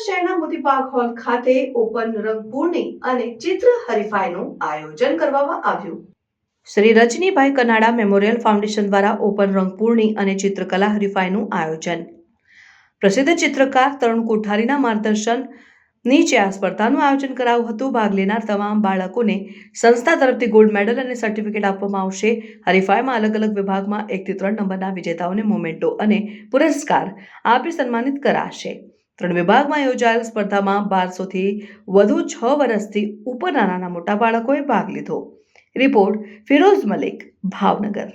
મોતી મોતીબાગ હોલ ખાતે ઓપન રંગપૂર્ણી અને ચિત્ર હરિફાઈનું આયોજન કરવામાં આવ્યું. શ્રી રજનીભાઈ કનાડા મેમોરિયલ ફાઉન્ડેશન દ્વારા ઓપન રંગપૂર્ણી અને ચિત્રકલા હરિફાઈનું આયોજન. પ્રસિદ્ધ ચિત્રકાર તરુણ કોઠારીના માર્ગદર્શન નીચે આ સ્પર્ધાનું આયોજન કરાયું હતું. ભાગ લેનાર તમામ બાળકોને સંસ્થા તરફથી ગોલ્ડ મેડલ અને સર્ટિફિકેટ આપવામાં આવશે. હરીફાઈમાં અલગ અલગ વિભાગમાં એકથી ત્રણ નંબરના વિજેતાઓને મોમેન્ટો અને પુરસ્કાર આપી સન્માનિત કરાશે. ત્રણ વિભાગમાં યોજાયેલ સ્પર્ધામાં બારસોથી વધુ છ વર્ષથી ઉપરના નાના મોટા બાળકોએ ભાગ લીધો. રિપોર્ટ ફિરોઝ મલિક, ભાવનગર.